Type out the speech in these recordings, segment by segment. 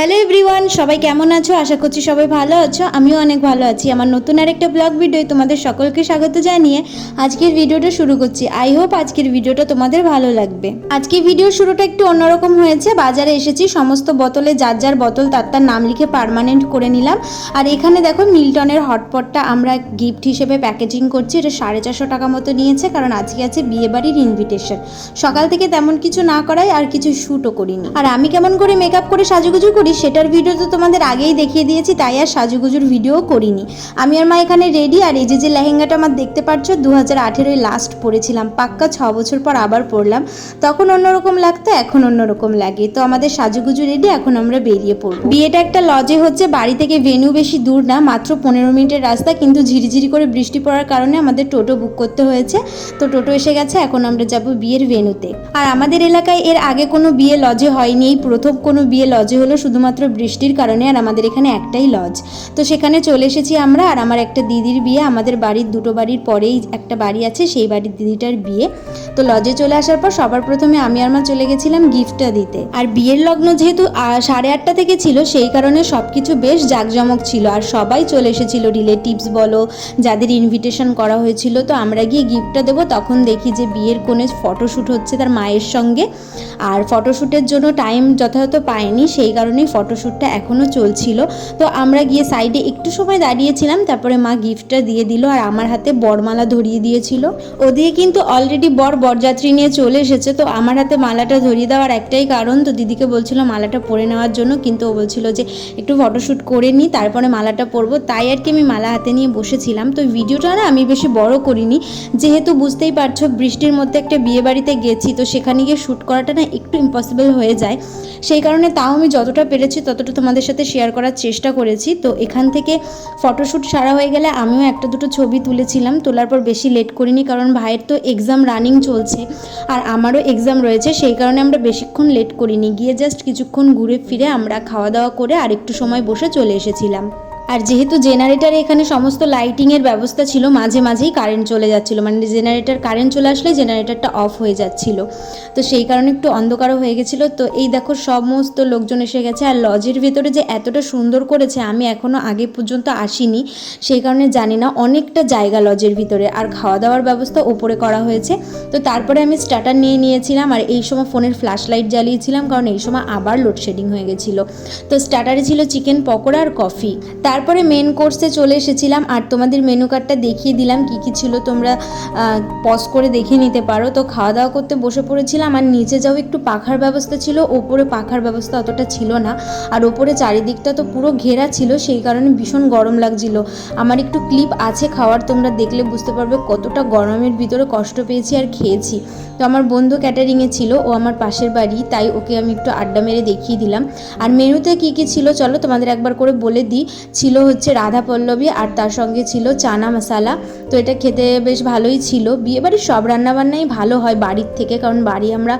Hello everyone, সবাই কেমন আছো? আশা করছি সবাই ভালো আছো। আমিও অনেক ভালো আছি। আমার নতুন আরেকটা ব্লগ ভিডিও তোমাদের সকলকে স্বাগত জানিয়ে আজকের ভিডিওটা শুরু করছি। আই হোপ আজকের ভিডিওটা তোমাদের ভালো লাগবে। আজকে ভিডিও শুরুটা একটু অন্যরকম হয়েছে। বাজারে এসেছি, সমস্ত বোতলে যার যার বোতল তার তার নাম লিখে পারমানেন্ট করে নিলাম। আর এখানে দেখো মিল্টনের হটপটটা আমরা গিফট হিসেবে প্যাকেজিং করছি। এটা সাড়ে চারশো টাকা মতো নিয়েছে, কারণ আজকে আছে বিয়েবাড়ির ইনভিটেশন সকাল থেকে তেমন কিছু না করাই আর কিছু শ্যুটও করিনি। আর আমি কেমন করে মেকআপ করে সাজুগুজু করি সেটার ভিডিও তো তোমাদের আগেই দেখিয়ে দিয়েছি, তাই আর সাজুগুজুর ভিডিও করিনি। আমি আর মা এখানে রেডি আর এই যে যে লেহেঙ্গাটা আমার দেখতে পাচ্ছ দু হাজার আঠেরোয় লাস্ট পরেছিলাম। পাক্কা ছ বছর পর আবার পরলাম। তখন অন্যরকম লাগতো, এখন অন্যরকম লাগে। তো আমাদের সাজুগুজু রেডি এখন আমরা বেরিয়ে পড়ব। বিয়েটা একটা লজে হচ্ছে, বাড়ি থেকে ভেনু বেশি দূর না, মাত্র পনেরো মিনিটের রাস্তা, কিন্তু ঝিরিঝিরি করে বৃষ্টি পড়ার কারণে আমাদের টোটো বুক করতে হয়েছে। তো টোটো এসে গেছে, এখন আমরা যাব বিয়ের ভেনুতে আর আমাদের এলাকায় এর আগে কোনো বিয়ে লজে হয়নি, এই প্রথম কোনো বিয়ে লজে হলো শুধুমাত্র বৃষ্টির কারণে আর আমাদের এখানে একটাই লজ তো সেখানে চলে এসেছি আমরা আর আমার একটা দিদির বিয়ে, আমাদের বাড়ির দুটো বাড়ির পরেই একটা বাড়ি আছে, সেই বাড়ির দিদিটার বিয়ে। তো লজে চলে আসার পর সবার প্রথমে আমি আর মা চলে গেছিলাম গিফটটা দিতে। আর বিয়ের লগ্ন যেহেতু সাড়ে আটটা থেকে ছিল, সেই কারণে সব কিছু বেশ জাঁকজমক ছিল। আর সবাই চলে এসেছিল রিলেটিভস বলো, যাদের ইনভিটেশন করা হয়েছিল। তো আমরা গিয়ে গিফটটা দেবো, তখন দেখি যে বিয়ের কোণে ফটোশ্যুট হচ্ছে তার মায়ের সঙ্গে। আর ফটোশ্যুটের জন্য টাইম যথাযথ পাইনি, সেই কারণেই ফটোশ্যুটটা এখনও চলছিল। তো আমরা গিয়ে সাইডে একটু সময় দাঁড়িয়েছিলাম, তারপরে মা গিফটটা দিয়ে দিল আর আমার হাতে বরমালা ধরিয়ে দিয়েছিল। ওদিকে কিন্তু অলরেডি বর বরযাত্রী নিয়ে চলে এসেছে, তো আমার হাতে মালাটা ধরিয়ে দেওয়ার একটাই কারণ, তো দিদিকে বলছিল মালাটা পরে নেওয়ার জন্য, কিন্তু ও বলছিল যে একটু ফটোশ্যুট করে নিই তারপরে মালাটা পরবো। তাই আর কি আমি মালা হাতে নিয়ে বসেছিলাম। তো ভিডিওটা না আমি বেশি বড় করিনি, যেহেতু বুঝতেই পারছ বৃষ্টির মধ্যে একটা বিয়ে বাড়িতে গেছি, তো সেখানে গিয়ে শ্যুট করাটা না একটু ইম্পসিবল হয়ে যায়। সেই কারণে তাও আমি যতটা পেরেছি ততটা তোমাদের সাথে শেয়ার করার চেষ্টা করেছি। তো এখান থেকে ফটোশ্যুট সারা হয়ে গেলে আমিও একটা দুটো ছবি তুলেছিলাম, তোলার পর বেশি লেট করিনি কারণ ভাইয়ের তো এক্সাম রানিং চলছে আর আমারও এক্সাম রয়েছে, সেই কারণে আমরা বেশিক্ষণ লেট করিনি। গিয়ে জাস্ট কিছুক্ষণ ঘুরে ফিরে আমরা খাওয়া দাওয়া করে আর একটু সময় বসে চলে এসেছিলাম। আর যেহেতু জেনারেটারে এখানে সমস্ত লাইটিংয়ের ব্যবস্থা ছিল, মাঝে মাঝেই কারেন্ট চলে যাচ্ছিল। মানে জেনারেটার কারেন্ট চলে আসলে জেনারেটারটা অফ হয়ে যাচ্ছিল। তো সেই কারণে একটু অন্ধকারও হয়ে গেছিল। তো এই দেখো সমস্ত লোকজন এসে গেছে। আর লজের ভেতরে যে এতটা সুন্দর করেছে, আমি এখনও আগে পর্যন্ত আসিনি। সেই কারণে জানি না অনেকটা জায়গা লজের ভিতরে। আর খাওয়া দাওয়ার ব্যবস্থা ওপরে করা হয়েছে। তো তারপরে আমি স্টার্টার নিয়ে নিয়েছিলাম। আর এই সময় ফোনের ফ্ল্যাশ লাইট জ্বালিয়েছিলাম। কারণ এই সময় আবার লোডশেডিং হয়ে গেছিল। তো স্টার্টারে ছিল চিকেন পকোড়া আর কফি তারপরে মেন কোর্সে চলে এসেছিলাম আর তোমাদের মেনু কার্ডটা দেখিয়ে দিলাম, কি কি ছিল তোমরা পজ করে দেখে নিতে পারো। তো খাওয়া দাওয়া করতে বসে পড়েছিলাম আর নিচে যাও একটু পাখার ব্যবস্থা ছিল, ওপরে পাখার ব্যবস্থা অতটা ছিল না। আর ওপরে চারিদিকটা তো পুরো ঘেরা ছিল, সেই কারণে ভীষণ গরম লাগছিল। আমার একটু ক্লিপ আছে খাওয়ার, তোমরা দেখলে বুঝতে পারবে কতটা গরমের ভিতরে কষ্ট পেয়েছি আর খেয়েছি। তো আমার বন্ধু ক্যাটারিংয়ে ছিল, ও আমার পাশের বাড়ি, তাই ওকে আমি একটু আড্ডা মেরে দেখিয়ে দিলাম। আর মেনুতে কী কী ছিল, চলো তোমাদের একবার করে বলে দিই। ছিল হচ্ছে রাধা পল্লবী আর তার সঙ্গে ছিল চানা মশালা। তো এটা খেতে বেশ ভালোই ছিল। বিয়েবাড়ির সব রান্নাবান্নাই ভালো হয় বাড়ির থেকে, কারণ বাড়ি আমরা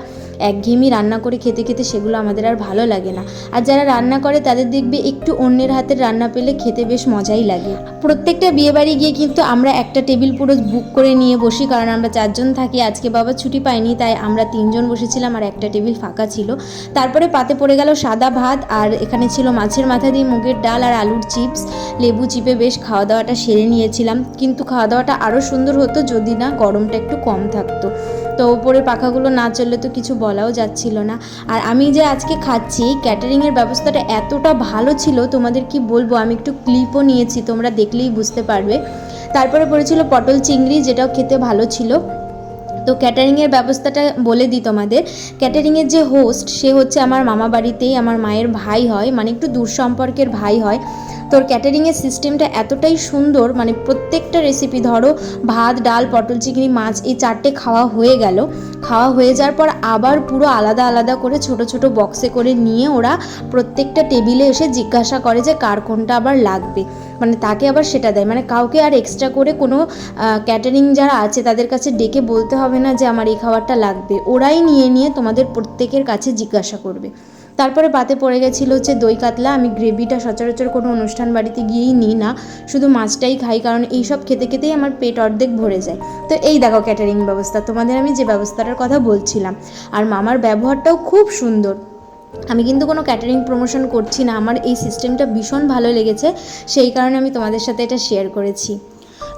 একঘেয়েমি রান্না করে খেতে খেতে সেগুলো আমাদের আর ভালো লাগে না। আর যারা রান্না করে তাদের দেখবে একটু অন্যের হাতের রান্না পেলে খেতে বেশ মজাই লাগে। প্রত্যেকটা বিয়েবাড়ি গিয়ে কিন্তু আমরা একটা টেবিল পুরো বুক করে নিয়ে বসি, কারণ আমরা চারজন থাকি, আজকে বাবা ছুটি পাইনি তাই আমরা তিনজন বসেছিলাম আর একটা টেবিল ফাঁকা ছিল। তারপরে পাতে পড়ে গেল সাদা ভাত, আর এখানে ছিল মাছের মাথা দিয়ে মুগের ডাল আর আলুর চিপস। লেবু চিপে বেশ খাওয়া দাওয়াটা সেরে নিয়েছিলাম, কিন্তু খাওয়া দাওয়াটা আরও সুন্দর হতো যদি না গরমটা একটু কম থাকতো। তো ওপরে পাখাগুলো না চললে তো কিছু বলাও যাচ্ছিল না। আর আমি যে আজকে খাচ্ছি ক্যাটারিংয়ের ব্যবস্থাটা এতটা ভালো ছিল, তোমাদের কি বলব? আমি একটু ক্লিপও নিয়েছি, তোমরা দেখলেই বুঝতে পারবে। তারপরে পড়েছিল পটল চিংড়ি, যেটাও খেতে ভালো ছিল। তো ক্যাটারিংয়ের ব্যবস্থাটা বলে দিই তোমাদের। ক্যাটারিংয়ের যে হোস্ট সে হচ্ছে আমার মামা বাড়িতেই আমার মায়ের ভাই হয় মানে একটু দূর সম্পর্কের ভাই হয়। তোর ক্যাটারিংয়ের সিস্টেমটা এতটাই সুন্দর মানে প্রত্যেকটা রেসিপি ধরো ভাত, ডাল, পটল, চিংড়ি, মাছ, এই চারটে খাওয়া হয়ে গেল। খাওয়া হয়ে যাওয়ার পর আবার পুরো আলাদা আলাদা করে ছোট ছোট বক্সে করে নিয়ে ওরা প্রত্যেকটা টেবিলে এসে জিজ্ঞাসা করে যে কার কোনটা আবার লাগবে। মানে তাকে আবার সেটা দেয়। মানে কাউকে আর এক্সট্রা করে কোনো ক্যাটারিং যারা আছে তাদের কাছে ডেকে বলতে হবে না যে আমার এই খাবারটা লাগবে। ওরাই নিয়ে নিয়ে তোমাদের প্রত্যেকের কাছে জিজ্ঞাসা করবে। তারপরে পাতে পড়ে গেছিল হচ্ছে দই কাতলা। আমি গ্রেভিটা সচরাচর কোনো অনুষ্ঠান বাড়িতে গিয়েই নিই না। শুধু মাছটাই খাই, কারণ এই সব খেতে খেতেই আমার পেট অর্ধেক ভরে যায়। তো এই দেখো ক্যাটারিং ব্যবস্থা। তোমাদের আমি যে ব্যবস্থাটার কথা বলছিলাম, আর মামার ব্যবহারটাও খুব সুন্দর। আমি কিন্তু কোনো ক্যাটারিং প্রমোশন করছি না। আমার এই সিস্টেমটা ভীষণ ভালো লেগেছে। সেই কারণে আমি তোমাদের সাথে এটা শেয়ার করেছি।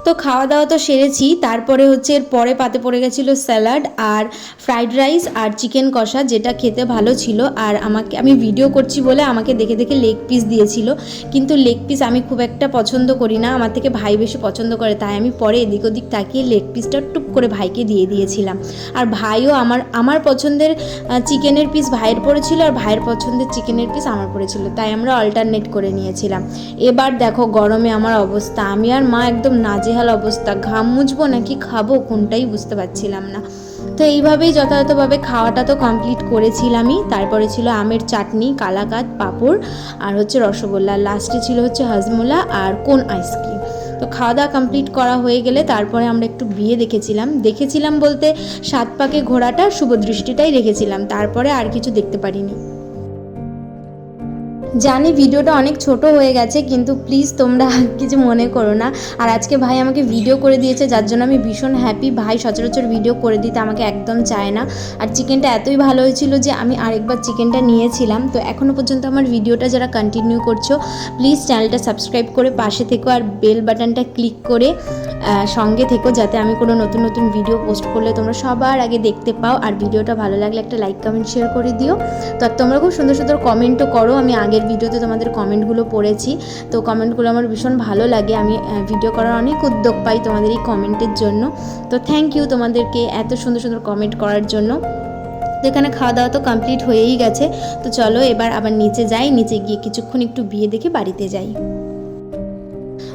তো খাওয়া দাওয়া তো সেরেছি, তারপরে হচ্ছে এর পরে পাতে পড়ে গেছিল স্যালাড আর ফ্রাইড রাইস আর চিকেন কষা যেটা খেতে ভালো ছিল। আর আমাকে, আমি ভিডিও করছি বলে আমাকে দেখে দেখে লেগ পিস দিয়েছিল। কিন্তু লেগ পিস আমি খুব একটা পছন্দ করি না, আমার থেকে ভাই বেশি পছন্দ করে, তাই আমি পরে এদিক ওদিক তাকিয়ে লেগ পিসটা টুক করে ভাইকে দিয়ে দিয়েছিলাম। আর ভাইও আমার আমার পছন্দের চিকেনের পিস ভাইয়ের পড়েছিল আর ভাইয়ের পছন্দের চিকেনের পিস আমার পড়েছিল, তাই আমরা অল্টারনেট করে নিয়েছিলাম। এবার দেখো গরমে আমার অবস্থা, আমি আর মা একদম নাজেহাল অবস্থা। ঘাম মুছবো নাকি খাব কোনটাই বুঝতে পারছিলাম না। তো এইভাবেই যথাযথভাবে খাওয়াটা তো কমপ্লিট করেছিলামই। তারপরে ছিল আমের চাটনি কালাকাত পাঁপড় আর হচ্ছে রসগোল্লা। লাস্টে ছিল হচ্ছে হাজমোলা আর কোন আইসক্রিম তো খাওয়া দাওয়া কমপ্লিট করা হয়ে গেলে তারপরে আমরা একটু বিয়ে দেখেছিলাম। দেখেছিলাম বলতে সাত পাকে ঘোড়াটা শুভদৃষ্টিটাই রেখেছিলাম। তারপরে আর কিছু দেখতে পারিনি। জানি ভিডিওটা অনেক ছোট হয়ে গেছে, কিন্তু প্লিজ তোমরা কিছু মনে করো না। আর আজকে ভাই আমাকে ভিডিও করে দিয়েছে, যার জন্য আমি ভীষণ হ্যাপি ভাই সচরাচর ভিডিও করে দিতে আমাকে একদম চায় না। আর চিকেনটা এতই ভালো হয়েছিল যে আমি আরেকবার চিকেনটা নিয়েছিলাম। তো এখনও পর্যন্ত আমার ভিডিওটা যারা কন্টিনিউ করছ প্লিজ চ্যানেলটা সাবস্ক্রাইব করে পাশে থেকো আর বেল বাটনটা ক্লিক করে সঙ্গে থেকো যাতে আমি কোনো নতুন নতুন ভিডিও পোস্ট করলে তোমরা সবার আগে দেখতে পাও। আর ভিডিওটা ভালো লাগলে একটা লাইক কমেন্ট শেয়ার করে দিও। তো তোমরা খুব সুন্দর সুন্দর কমেন্টও করো। আমি আগের ভিডিওতে তোমাদের কমেন্টগুলো পড়েছি। তো কমেন্টগুলো আমার ভীষণ ভালো লাগে। আমি ভিডিও করার অনেক উদ্যোগ পাই তোমাদের এই কমেন্টের জন্য। তো থ্যাংক ইউ তোমাদেরকে এত সুন্দর সুন্দর কমেন্ট করার জন্য। তো এখানে খাওয়া দাওয়া তো কমপ্লিট হয়েই গেছে। তো চলো এবার আবার নিচে যাই। নিচে গিয়ে কিছুক্ষণ একটু বিয়ে দেখে বাড়িতে যাই।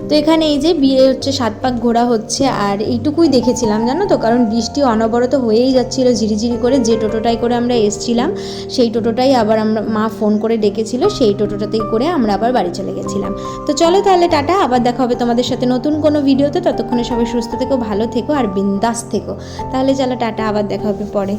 তো এখানে এই যে বিয়ে হচ্ছে, সাত পাক ঘোরা হচ্ছে, আর এইটুকুই দেখেছিলাম, জানো তো? কারণ বৃষ্টি অনবরত হয়েই যাচ্ছিল, ঝিরিঝিরি করে যে টোটোটাই করে আমরা এসছিলাম, সেই টোটোটাই আবার আমরা, মা ফোন করে ডেকেছিল, সেই টোটোটাতেই করে আমরা আবার বাড়ি চলে গেছিলাম। তো চলো তাহলে, টাটা, আবার দেখা হবে তোমাদের সাথে নতুন কোনো ভিডিওতে। ততক্ষণে সবাই সুস্থ থেকো, ভালো থেকো, আর বিন্দাস থেকো। তাহলে চলো, টাটা, আবার দেখা হবে পরে।